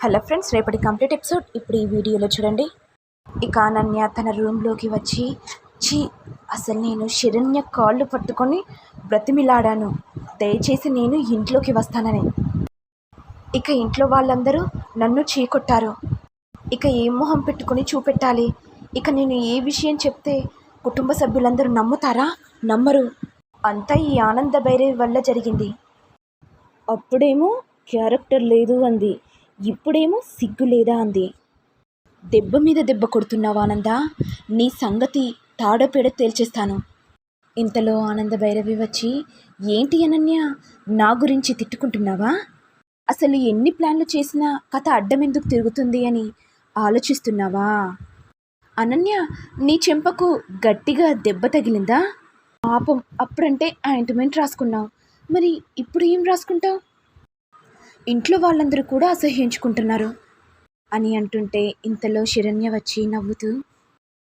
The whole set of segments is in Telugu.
హలో ఫ్రెండ్స్ రేపటి కంప్లీట్ ఎపిసోడ్. ఇప్పుడు ఈ వీడియోలో చూడండి. ఇక అనన్య తన రూమ్లోకి వచ్చి ఛీ అసలు నేను శరణ్య కాళ్ళు పట్టుకొని బ్రతిమిలాడాను. దయచేసి నేను ఇంట్లోకి వస్తానని. ఇక ఇంట్లో వాళ్ళందరూ నన్ను చీకొట్టారు. ఇక ఏ మొహం పెట్టుకుని చూపెట్టాలి? ఇక నేను ఏ విషయం చెప్తే కుటుంబ సభ్యులందరూ నమ్ముతారా? నమ్మరు. అంతా ఈ ఆనంద భైరవి వల్ల జరిగింది. అప్పుడేమో క్యారెక్టర్ లేదు అంది. ఇప్పుడేమో సిగ్గు లేదా అంది. దెబ్బ మీద దెబ్బ కొడుతున్నావా ఆనంద నీ సంగతి తాడోపేడ తేల్చేస్తాను. ఇంతలో ఆనంద భైరవి వచ్చి ఏంటి అనన్య? నా గురించి తిట్టుకుంటున్నావా? అసలు ఎన్ని ప్లాన్లు చేసినా కథ అడ్డం ఎందుకు తిరుగుతుంది అని ఆలోచిస్తున్నావా? అనన్య నీ చెంపకు గట్టిగా దెబ్బ తగిలిందా? పాపం అప్పుడంటే ఆయింట్మెంట్ రాసుకున్నావు. మరి ఇప్పుడు ఏం రాసుకుంటావు? ఇంట్లో వాళ్ళందరూ కూడా అసహ్యించుకుంటున్నారు అని అంటుంటే ఇంతలో శరణ్య వచ్చి నవ్వుతూ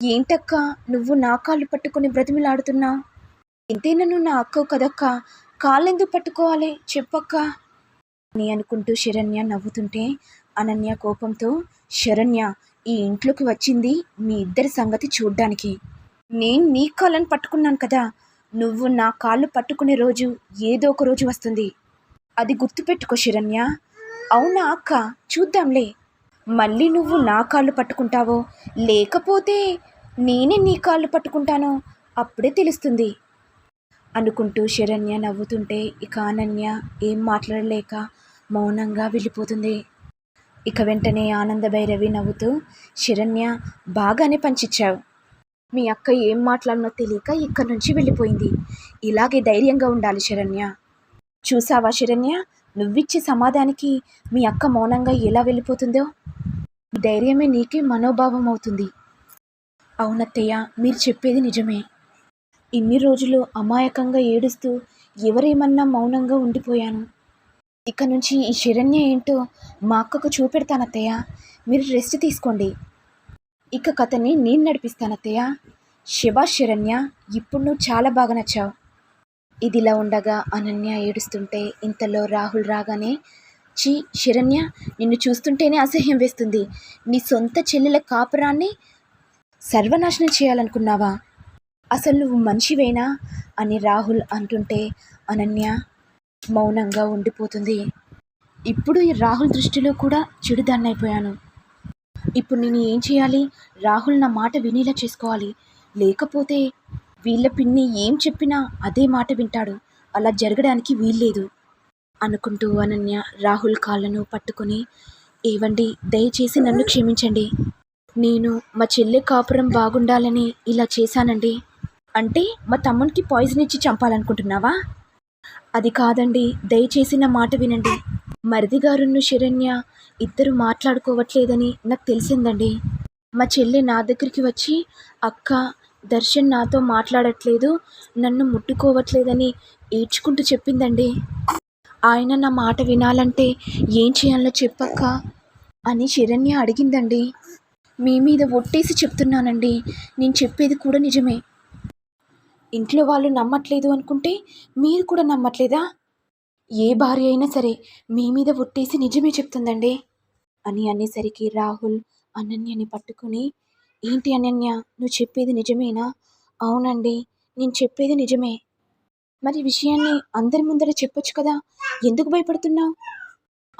ఏంటక్క నువ్వు నా కాళ్ళు పట్టుకుని బ్రతిమిలాడుతున్నా? ఎంతైనా నువ్వు నా అక్కవు కదక్క? కాళ్ళెందుకు పట్టుకోవాలి? చెప్పక్క? అని అనుకుంటూ శరణ్య నవ్వుతుంటే అనన్య కోపంతో శరణ్య ఈ ఇంట్లోకి వచ్చింది మీ ఇద్దరి సంగతి చూడ్డానికి. నేను నీ కాళ్ళని పట్టుకున్నాను కదా. నువ్వు నా కాళ్ళు పట్టుకునే రోజు ఏదో ఒక రోజు వస్తుంది. అది గుర్తుపెట్టుకో శరణ్య. అవునా అక్క? చూద్దాంలే. మళ్ళీ నువ్వు నా కాళ్ళు పట్టుకుంటావో? లేకపోతే నేనే నీ కాళ్ళు పట్టుకుంటానో? అప్పుడే తెలుస్తుంది. అనుకుంటూ శరణ్య నవ్వుతుంటే ఇక అనన్య ఏం మాట్లాడలేక మౌనంగా వెళ్ళిపోతుంది. ఇక వెంటనే ఆనంద భైరవి నవ్వుతూ శరణ్య బాగానే పంచిచ్చావు. మీ అక్క ఏం మాట్లాడినో తెలియక ఇక్కడి నుంచి వెళ్ళిపోయింది. ఇలాగే ధైర్యంగా ఉండాలి శరణ్య. చూసావా శరణ్య? నువ్విచ్చే సమాధానికి మీ అక్క మౌనంగా ఎలా వెళ్ళిపోతుందో? ధైర్యమే నీకే మనోభావం అవుతుంది. అవునత్తయ్య మీరు చెప్పేది నిజమే. ఇన్ని రోజులు అమాయకంగా ఏడుస్తూ ఎవరేమన్నా మౌనంగా ఉండిపోయాను. ఇక నుంచి ఈ శరణ్య ఏంటో మా అక్కకు చూపెడతానత్తయ్య. మీరు రెస్ట్ తీసుకోండి. ఇక కథని నేను నడిపిస్తానత్తయ్య. శివ శరణ్య ఇప్పుడు నువ్వు చాలా బాగా నచ్చావు. ఇదిలా ఉండగా అనన్య ఏడుస్తుంటే ఇంతలో రాహుల్ రాగానే చీ శరణ్య నిన్ను చూస్తుంటేనే అసహ్యం వేస్తుంది. నీ సొంత చెల్లెల కాపురాన్ని సర్వనాశనం చేయాలనుకున్నావా? అసలు నువ్వు మనిషివేనా? అని రాహుల్ అంటుంటే అనన్య మౌనంగా ఉండిపోతుంది. ఇప్పుడు ఈ రాహుల్ దృష్టిలో కూడా చెడుదాన్నైపోయాను. ఇప్పుడు నేను ఏం చేయాలి? రాహుల్ నా మాట వినేలా చేసుకోవాలి. లేకపోతే వీళ్ళ పిన్ని ఏం చెప్పినా అదే మాట వింటాడు. అలా జరగడానికి వీల్లేదు. అనుకుంటూ అనన్య రాహుల్ కాళ్ళను పట్టుకొని ఏవండి దయచేసి నన్ను క్షమించండి. నేను మా చెల్లె కాపురం బాగుండాలని ఇలా చేశానండి. అంటే మా తమ్మునికి పాయిజన్ ఇచ్చి చంపాలనుకుంటున్నావా? అది కాదండి దయచేసి నా మాట వినండి. మరిది గారును శరణ్య ఇద్దరు మాట్లాడుకోవట్లేదని నాకు తెలిసిందండి. మా చెల్లి నా దగ్గరికి వచ్చి అక్క దర్శన్ నాతో మాట్లాడట్లేదు నన్ను ముట్టుకోవట్లేదని ఏడ్చుకుంటూ చెప్పిందండి. ఆయన నా మాట వినాలంటే ఏం చేయాలో చెప్పక్క అని శరణ్య అడిగిందండి. మీ మీద ఒట్టేసి చెప్తున్నానండి. నేను చెప్పేది కూడా నిజమే. ఇంట్లో వాళ్ళు నమ్మట్లేదు అనుకుంటే మీరు కూడా నమ్మట్లేదా? ఏ భార్య అయినా సరే మీ మీద ఒట్టేసి నిజమే చెప్తుందండి అని అనేసరికి రాహుల్ అనన్యని పట్టుకొని ఏంటి అనన్య? నువ్వు చెప్పేది నిజమేనా? అవునండి నేను చెప్పేది నిజమే. మరి విషయాన్ని అందరి ముందర చెప్పొచ్చు కదా? ఎందుకు భయపడుతున్నావు?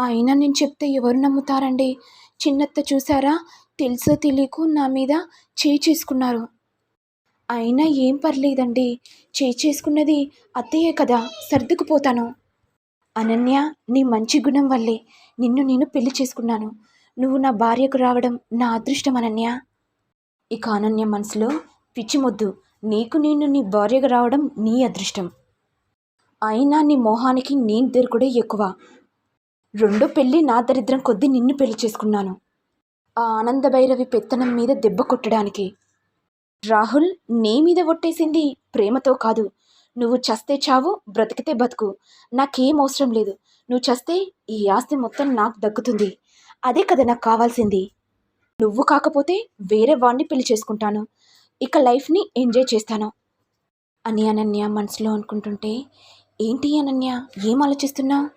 అయినా నేను చెప్తే ఎవరు నమ్ముతారండి? చిన్నత్త చూసారా? తెలుసో తెలియకో నా మీద చేయి చేసుకున్నారు. అయినా ఏం పర్లేదండి చేయి చేసుకున్నది అత్తయ్యే కదా సర్దుకుపోతాను. అనన్య నీ మంచి గుణం వల్లే నిన్ను నేను పెళ్ళి చేసుకున్నాను. నువ్వు నా భార్యకు రావడం నా అదృష్టం అనన్య. ఇక అనన్య మనసులో పిచ్చిమొద్దు నీకు నేను నీ భార్యగా రావడం నీ అదృష్టం. అయినా నీ మోహానికి నేను దొరుకుడే ఎక్కువ. రెండో పెళ్ళి నా దరిద్రం కొద్దీ నిన్ను పెళ్ళి చేసుకున్నాను. ఆ ఆనంద భైరవి పెత్తనం మీద దెబ్బ కొట్టడానికి. రాహుల్ నీ మీద ఒట్టేసింది ప్రేమతో కాదు. నువ్వు చస్తే చావు బ్రతికితే బతుకు. నాకేం అవసరం లేదు. నువ్వు చస్తే ఈ ఆస్తి మొత్తం నాకు దక్కుతుంది. అదే కదా నాకు కావాల్సింది. నువ్వు కాకపోతే వేరే వాడిని పెళ్ళి చేసుకుంటాను. ఇక లైఫ్ని ఎంజాయ్ చేస్తాను. అని అనన్య మనసులో అనుకుంటుంటే ఏంటి అనన్య ఏం ఆలోచిస్తున్నావు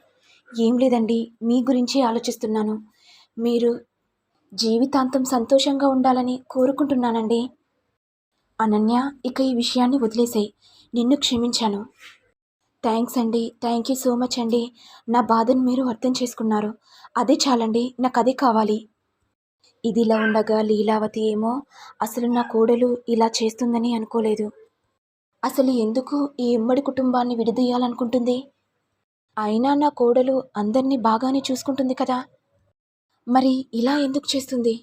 ఏం లేదండి మీ గురించి ఆలోచిస్తున్నాను. మీరు జీవితాంతం సంతోషంగా ఉండాలని కోరుకుంటున్నానండి. అనన్య ఇక ఈ విషయాన్ని వదిలేసాయి. నిన్ను క్షమించాను. థ్యాంక్స్ అండి థ్యాంక్ యూ సో మచ్ అండి. నా బాధను మీరు అర్థం చేసుకున్నారు. అదే చాలండి నాకు అదే కావాలి. ఇదిలా ఉండగా లీలావతి ఏమో అసలు నా కోడలు ఇలా చేస్తుందని అనుకోలేదు. అసలు ఎందుకు ఈ ఉమ్మడి కుటుంబాన్ని విడదీయాలనుకుంటుంది? అయినా నా కోడలు అందరినీ బాగానే చూసుకుంటుంది కదా. మరి ఇలా ఎందుకు చేస్తుంది?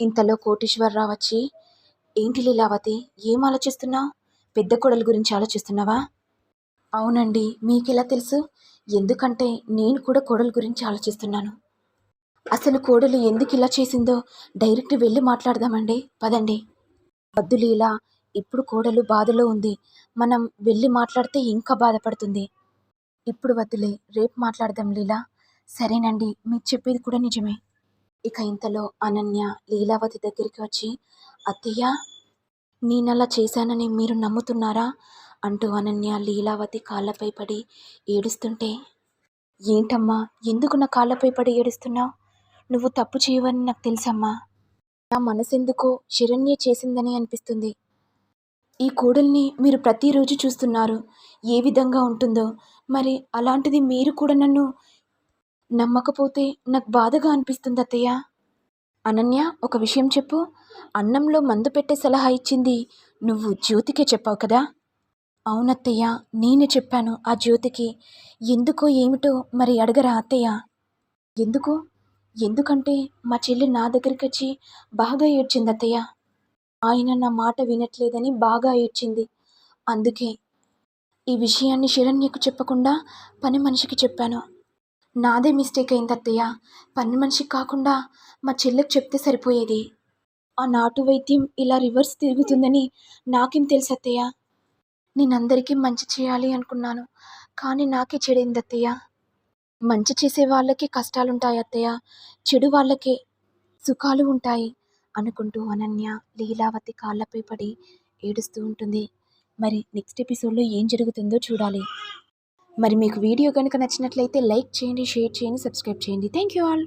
ఇంతలో కోటీశ్వరరావు వచ్చి ఏంటి లీలావతి ఏం ఆలోచిస్తున్నావు? పెద్ద కోడలు గురించి ఆలోచిస్తున్నావా? అవునండి మీకు ఇలా తెలుసు? ఎందుకంటే నేను కూడా కోడలు గురించి ఆలోచిస్తున్నాను. అసలు కోడలు ఎందుకు ఇలా చేసిందో డైరెక్ట్ వెళ్ళి మాట్లాడదామండి. పదండి. వద్దు లీలా ఇప్పుడు కోడలు బాధలో ఉంది. మనం వెళ్ళి మాట్లాడితే ఇంకా బాధపడుతుంది. ఇప్పుడు వద్దులే రేపు మాట్లాడదాం లీలా. సరేనండి మీరు చెప్పేది కూడా నిజమే. ఇక ఇంతలో అనన్య లీలావతి దగ్గరికి వచ్చి అత్తయ్య నేనలా చేశానని మీరు నమ్ముతున్నారా? అంటూ అనన్య లీలావతి కాళ్ళపై పడి ఏడుస్తుంటే ఏంటమ్మా ఎందుకు నా కాళ్ళపై పడి ఏడుస్తున్నావు? నువ్వు తప్పు చేయవని నాకు తెలుసమ్మా. నా మనసెందుకో శరణ్య చేసిందని అనిపిస్తుంది. ఈ కోడల్ని మీరు ప్రతిరోజు చూస్తున్నారు. ఏ విధంగా ఉంటుందో. మరి అలాంటిది మీరు కూడా నన్ను నమ్మకపోతే నాకు బాధగా అనిపిస్తుంది అత్తయ్య. అనన్య ఒక విషయం చెప్పు. అన్నంలో మందు పెట్టే సలహా ఇచ్చింది నువ్వు జ్యోతికే చెప్పావు కదా? అవునత్తయ్య నేనే చెప్పాను ఆ జ్యోతికి. ఎందుకో ఏమిటో మరి అడగరా అత్తయ్య. ఎందుకు? ఎందుకంటే మా చెల్లి నా దగ్గరికి వచ్చి బాగా ఏడ్చింది అత్తయ్య ఆయన నా మాట వినట్లేదని బాగా ఏడ్చింది. అందుకే ఈ విషయాన్ని శరణ్యకు చెప్పకుండా పని మనిషికి చెప్పాను. నాదే మిస్టేక్ అయింది అత్తయ్య పని మనిషికి కాకుండా మా చెల్లెకి చెప్తే సరిపోయేది. ఆ నాటు వైద్యం ఇలా రివర్స్ తిరుగుతుందని నాకేం తెలుసు అత్తయ్య నేను అందరికీ మంచి చేయాలి అనుకున్నాను. కానీ నాకే చెడైంది అత్తయ్య మంచి చేసే వాళ్ళకి కష్టాలుంటాయి అత్తయ్య. చెడు వాళ్ళకే సుఖాలు ఉంటాయి అనుకుంటూ అనన్య లీలావతి కాళ్ళపై పడి ఏడుస్తూ ఉంటుంది. మరి నెక్స్ట్ ఎపిసోడ్లో ఏం జరుగుతుందో చూడాలి. మరి మీకు వీడియో కనుక నచ్చినట్లయితే లైక్ చేయండి షేర్ చేయండి సబ్స్క్రైబ్ చేయండి. Thank you all.